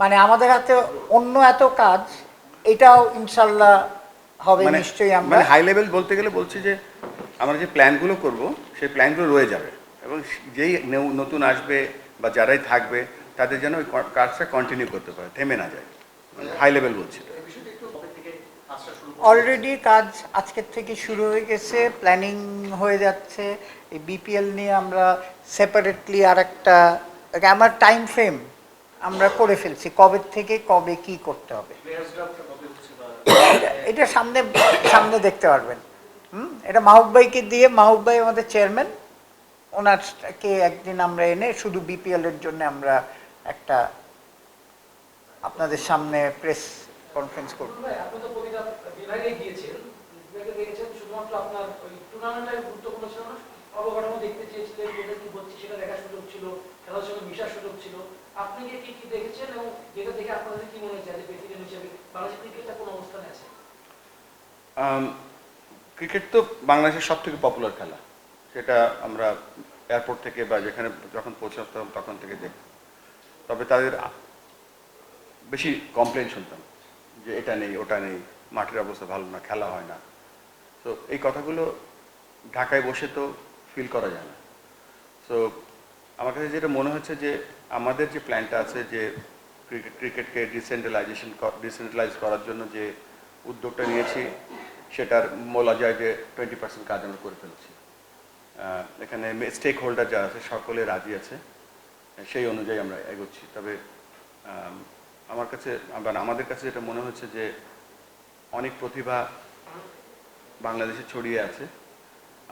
মানে আমাদের হাতে অন্য এত কাজ এটাও ইনশাল্লাহ হবে মানে নিশ্চয়ই আমরা। মানে হাই লেভেল বলতে গেলে বলছি যে আমরা যে প্ল্যানগুলো করব সেই প্ল্যানগুলো রয়ে যাবে। এবং যেই নতুন আসবে বা যারাই থাকবে তাদের যেন ওই কাজটা কন্টিনিউ করতে পারে থেমে না যায়। হাই লেভেল বলছি। অলরেডি কাজ আজকের থেকে শুরু হয়ে গেছে প্ল্যানিং হয়ে যাচ্ছে। এই বিপিএল নিয়ে আমরা সেপারেটলি আর একটা আমার টাইম ফ্রেম আমরা করে ফেলছি, কবে থেকে, কবে কি করতে হবে। এটা- সামনে সামনে দেখতে পারবেন। হুম? এটা মাহবুব ভাইকে দিয়ে, মাহবুব ভাই আমাদের চেয়ারম্যান। ওনারকে একদিন আমরা এনে শুধু বিপিএল এর জন্য আমরা একটা আপনাদের সামনে প্রেস কনফারেন্স করব। শুধুমাত্র আপনার ওই টুর্নামেন্টের গুরুত্বপূর্ণ ছিল না? অবকাঠামো দেখতে চেয়েছিলেন যেটা কি হচ্ছে সেটা দেখার সুযোগ ছিল। খেলার সুযোগ ছিল। আপনি কি কি দেখেছেন এবং যেটা দেখে আপনাদের কি মনে যে হিসেবে বাংলাদেশ ক্রিকেটটা কোন অবস্থানে আছে? ক্রিকেট তো বাংলাদেশের সব থেকে পপুলার খেলা। সেটা আমরা এয়ারপোর্ট থেকে বা যেখানে যখন পৌঁছাতাম তখন থেকে দেখতাম তবে তাদের বেশি কমপ্লেন শুনতাম যে এটা নেই, ওটা নেই, মাঠের অবস্থা ভালো না, খেলা হয় না। তো এই কথাগুলো ঢাকায় বসে তো ফিল করা যায় না। সো আমার কাছে যেটা মনে হচ্ছে যে আমাদের যে প্ল্যানটা আছে যে ক্রিকেট ক্রিকেটকে ডিসেন্ট্রালাইজেশন ডিসেন্ট্রালাইজ করার জন্য যে উদ্যোগটা নিয়েছি, সেটার বলা যায় যে টোয়েন্টি পার্সেন্ট কাজ আমরা করে ফেলছি। এখানে স্টেক হোল্ডার যারা আছে, সকলে রাজি আছে। সেই অনুযায়ী আমরা এগোচ্ছি। তবে আমার কাছে, আবার আমাদের কাছে যেটা মনে হচ্ছে যে অনেক প্রতিভা বাংলাদেশে ছড়িয়ে আছে।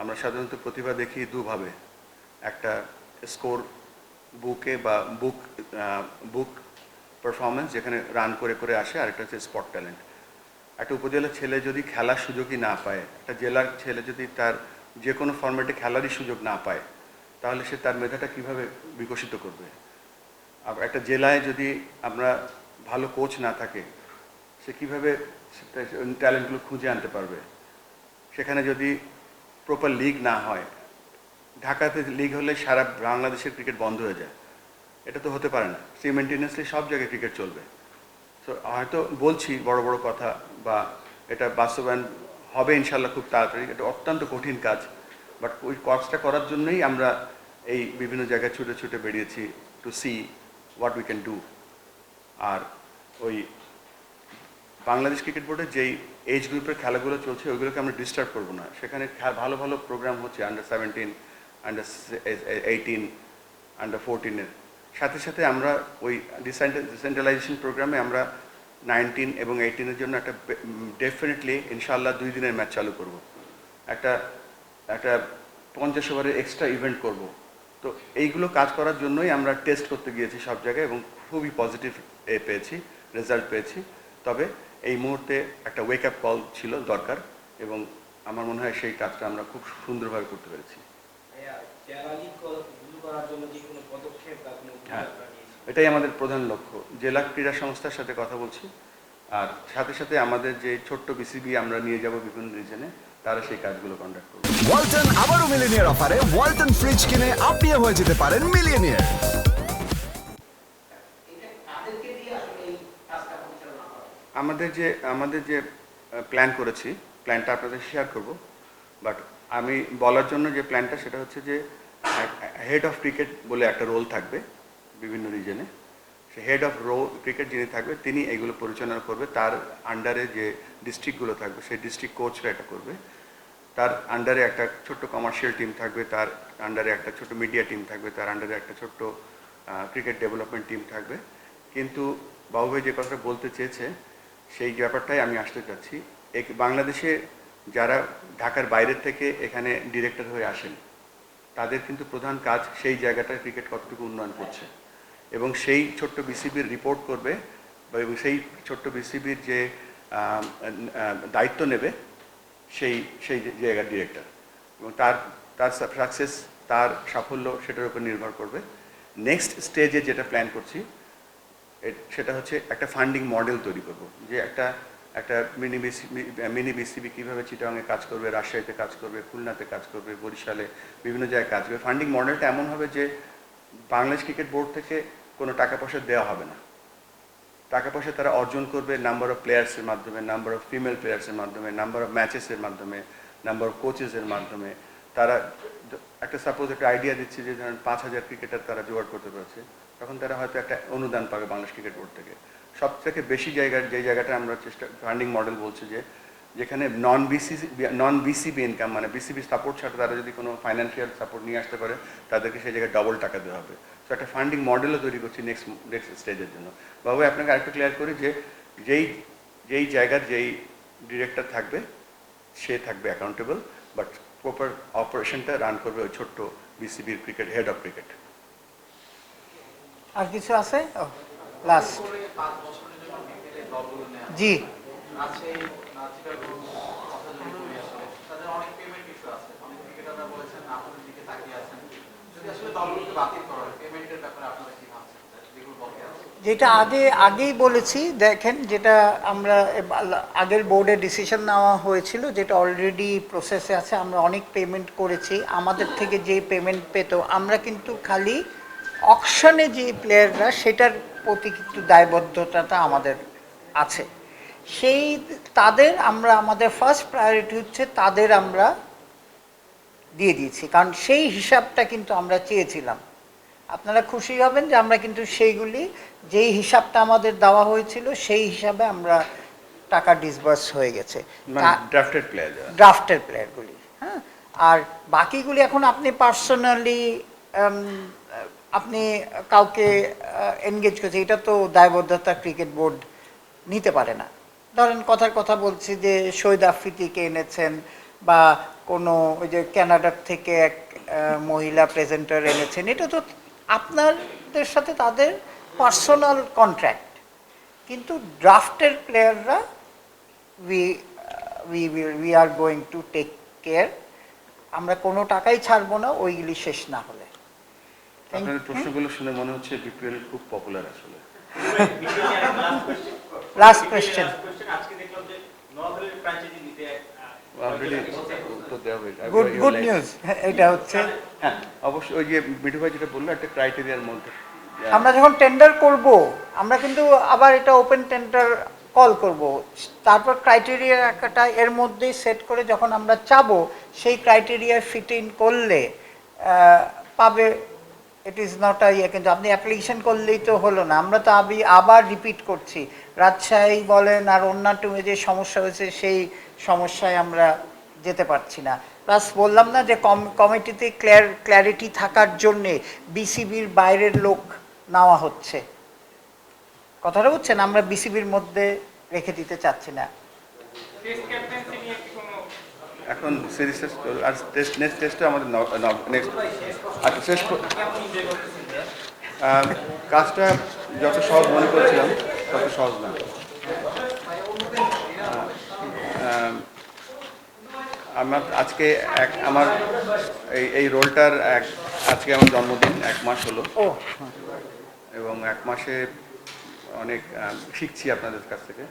আমরা সাধারণত প্রতিভা দেখি দুভাবে। একটা স্কোর বুকে বা বুক বুক পারফরমেন্স যেখানে রান করে করে আসে, আর একটা হচ্ছে স্পট ট্যালেন্ট একটা উপজেলার ছেলে যদি খেলার সুযোগই না পায়, একটা জেলার ছেলে যদি তার যে কোনো ফর্মেটে খেলারই সুযোগ না পায়, তাহলে সে তার মেধাটা কীভাবে বিকশিত করবে? আর একটা জেলায় যদি আমরা ভালো কোচ না থাকে, সে কীভাবে ট্যালেন্টগুলো খুঁজে আনতে পারবে? সেখানে যদি প্রপার লিগ না হয় ঢাকাতে লিগ হলে সারা বাংলাদেশের ক্রিকেট বন্ধ হয়ে যায়। এটা তো হতে পারে না। সি সিমেন্টেনিয়াসলি সব জায়গায় ক্রিকেট চলবে। তো হয়তো বলছি বড় বড় কথা বা এটা বাস্তবায়ন হবে ইনশাল্লাহ খুব তাড়াতাড়ি। এটা অত্যন্ত কঠিন কাজ। বাট ওই কাজটা করার জন্যই আমরা এই বিভিন্ন জায়গায় ছুটে ছুটে বেরিয়েছি to see what we can do আর ওই বাংলাদেশ ক্রিকেট বোর্ডের যেই এজ গ্রুপের খেলাগুলো চলছে, ওইগুলোকে আমরা ডিস্টার্ব করব না। সেখানে ভালো ভালো প্রোগ্রাম হচ্ছে under seventeen under eighteen under ফোরটিনের সাথে সাথে আমরা ওই ডিসেন্ট্রালাইজেশন প্রোগ্রামে আমরা নাইনটিন এবং এইটিনের জন্য একটা ডেফিনেটলি ইনশাআল্লাহ দুই দিনের ম্যাচ চালু করব। একটা একটা পঞ্চাশ ওভারের এক্সট্রা ইভেন্ট করব। তো এইগুলো কাজ করার জন্যই আমরা টেস্ট করতে গিয়েছি সব জায়গায় এবং খুবই পজিটিভ এ পেয়েছি রেজাল্ট পেয়েছি। তবে এই মুহূর্তে একটা ওয়েক আপ কল ছিল দরকার এবং আমার মনে হয় সেই কাজটা আমরা খুব সুন্দরভাবে করতে পেরেছি। হ্যাঁ। এটাই আমাদের প্রধান লক্ষ্য। জেলা ক্রীড়া সংস্থার সাথে কথা বলছি। আর সাথে সাথে আমাদের যে ছোট্ট বিসিবি আমরা নিয়ে যাব বিভিন্ন রিজনে তারা সেই কাজগুলো কন্ডাক্ট করবে। ওয়ালটন আবারও মিলিনিয়ার অফারে ওয়ালটন ফ্রিজ কিনে আপনিও হয়ে যেতে পারেন মিলিয়নিয়ার। আমাদের যে আমাদের যে প্ল্যান করেছি প্ল্যানটা আপনাদের শেয়ার করব বাট আমি বলার জন্য যে প্ল্যানটা সেটা হচ্ছে যে হেড অফ ক্রিকেট বলে একটা রোল থাকবে বিভিন্ন রিজনে সে হেড অফ রো ক্রিকেট যিনি থাকবে, তিনি এগুলো পরিচালনা করবে। তার আন্ডারে যে ডিস্ট্রিক্টগুলো থাকবে, সেই ডিস্ট্রিক্ট কোচরা এটা করবে। তার আন্ডারে একটা ছোট্ট কমার্শিয়াল টিম থাকবে, তার আন্ডারে একটা ছোট মিডিয়া টিম থাকবে, তার আন্ডারে একটা ছোট্ট ক্রিকেট ডেভেলপমেন্ট টিম থাকবে। কিন্তু বাবু ভাই যে কথাটা বলতে চেয়েছে, সেই ব্যাপারটাই আমি আসতে চাচ্ছি। এক- বাংলাদেশে যারা ঢাকার বাইরের থেকে এখানে ডিরেক্টর হয়ে আসেন, তাদের কিন্তু প্রধান কাজ সেই জায়গাটায় ক্রিকেট কতটুকু উন্নয়ন করছে। এবং সেই ছোট্ট বিসিবির রিপোর্ট করবে এবং সেই ছোট্ট বিসিবির যে দায়িত্ব নেবে, সেই সেই জায়গার ডিরেক্টর এবং তার তার সাকসেস তার সাফল্য সেটার উপর নির্ভর করবে। নেক্সট স্টেজে যেটা প্ল্যান করছি সেটা হচ্ছে একটা ফান্ডিং মডেল তৈরি করব। যে একটা একটা মিনি বিসিবি মিনি বিসিবি কীভাবে চিটাংয়ে কাজ করবে, রাজশাহীতে কাজ করবে, খুলনাতে কাজ করবে, বরিশালে বিভিন্ন জায়গায় কাজ করবে। ফান্ডিং মডেলটা এমন হবে যে বাংলাদেশ ক্রিকেট বোর্ড থেকে কোনো টাকা পয়সা দেওয়া হবে না। টাকা পয়সা তারা অর্জন করবে নাম্বার অফ প্লেয়ার্সের মাধ্যমে নাম্বার অফ ফিমেল প্লেয়ার্সের মাধ্যমে নাম্বার অফ ম্যাচেসের মাধ্যমে নাম্বার অফ কোচেসের মাধ্যমে। তারা একটা সাপোজ একটা আইডিয়া দিচ্ছে যে ধরেন পাঁচ হাজার ক্রিকেটার তারা জোগাড় করতে পারছে। তখন তারা হয়তো একটা অনুদান পাবে বাংলাদেশ ক্রিকেট বোর্ড থেকে। সব থেকে বেশি জায়গার যে জায়গাটা আমরা চেষ্টা ফান্ডিং মডেল বলছি যে, যেখানে non BCC non BCB income মানে বিসিবি সাপোর্ট ছাড়া তারা যদি কোনো ফাইন্যান্সিয়াল সাপোর্ট নিয়ে আসতে পারে, তাদেরকে সেই জায়গায় ডবল টাকা দেওয়া হবে। তো একটা ফান্ডিং মডেলও তৈরি করছি নেক্সট নেক্সট স্টেজের জন্য। বাবু, আপনাকে আরেকটু ক্লিয়ার করি যে, যেই যেই জায়গার যেই ডিরেক্টর থাকবে, সে থাকবে অ্যাকাউন্টেবল বাট প্রপার অপারেশনটা রান করবে ওই ছোট্ট বিসিবির ক্রিকেট হেড অফ ক্রিকেট আর কিছু আছে? লাস্ট জি। যেটা আগে, আগেই বলেছি, দেখেন যেটা আমরা আগের বোর্ডে ডিসিশন নেওয়া হয়েছিল, যেটা অলরেডি প্রসেসে আছে, আমরা অনেক পেমেন্ট করেছি। আমাদের থেকে যে পেমেন্ট পেত, আমরা কিন্তু খালি অকশনে যে প্লেয়াররা সেটার প্রতি কিন্তু দায়বদ্ধতাটা আমাদের আছে। সেই তাদের আমরা আমাদের ফার্স্ট প্রায়োরিটি হচ্ছে তাদের আমরা দিয়ে দিয়েছি। কারণ সেই হিসাবটা কিন্তু আমরা চেয়েছিলাম। আপনারা খুশি হবেন যে আমরা কিন্তু সেইগুলি যেই হিসাবটা আমাদের দেওয়া হয়েছিল সেই হিসাবে আমরা টাকা ডিসবার্স হয়ে গেছে। ড্রাফটেড প্লেয়ার যারা। ড্রাফটের প্লেয়ারগুলি হ্যাঁ? আর বাকিগুলি এখন আপনি পার্সোনালি আপনি কাউকে এনগেজ করছে, এটা তো দায়বদ্ধতা ক্রিকেট বোর্ড নিতে পারে না। ধরেন কথার কথা বলছি যে শহীদ আফ্রিদিকে এনেছেন বা কোনো ওই যে ক্যানাডার থেকে এক মহিলা প্রেজেন্টার এনেছেন, এটা তো আপনাদের সাথে তাদের পার্সোনাল কন্ট্রাক্ট কিন্তু ড্রাফটের প্লেয়াররা we we we are going to take care আমরা কোনো টাকাই ছাড়বো না, ওইগুলি শেষ না হলে। You. প্রশ্নগুলো শুনে মনে হচ্ছে বিপিএল খুব পপুলার আসলে। লাস্ট কোয়েশ্চেন আজকে দেখলাম যে নোয়াখালীর ফ্র্যাঞ্চাইজি নিতে অলরেডি উত্তর দেওয়া হয়েছে গুড গুড নিউজ এটা হচ্ছে হ্যাঁ অবশ্যই ওই যে মিঠু ভাই যেটা বলল একটা ক্রাইটেরিয়ার মধ্যে। আমরা যখন টেন্ডার করব আমরা কিন্তু আবার এটা ওপেন টেন্ডার কল করব। তারপর ক্রাইটেরিয়া একটা এর মধ্যেই সেট করে যখন আমরা চাবো সেই ক্রাইটেরিয়া ফিট ইন করলে পাবে ইট ইজ নট আ ইয়ে কিন্তু আপনি অ্যাপ্লিকেশন করলেই তো হলো না। আমরা তো আমি আবার রিপিট করছি। রাজশাহী বলেন আর অন্যান্য যে সমস্যা হয়েছে, সেই সমস্যায় আমরা যেতে পারছি না। প্লাস বললাম না যে কম, কমিটিতে ক্লিয়ার ক্ল্যারিটি থাকার জন্যে বিসিবির বাইরের লোক নেওয়া হচ্ছে। কথাটা বুঝছেন? আমরা বিসিবির মধ্যে রেখে দিতে চাচ্ছি না টেস্ট ক্যাপ্টেন্সি নিয়ে কি কোনো এখন সিরিজ আর টেস্ট নেক্সট টেস্টে আমাদের নেক্সট আচ্ছা শেষ কাজটা যত সহজ মনে করেছিলাম তত সহজ না। আমার আজকে এক আমার এই এই রোলটার এক আজকে আমার জন্মদিন এক মাস হলো। এবং এক মাসে অনেক শিখছি আপনাদের কাছ থেকে।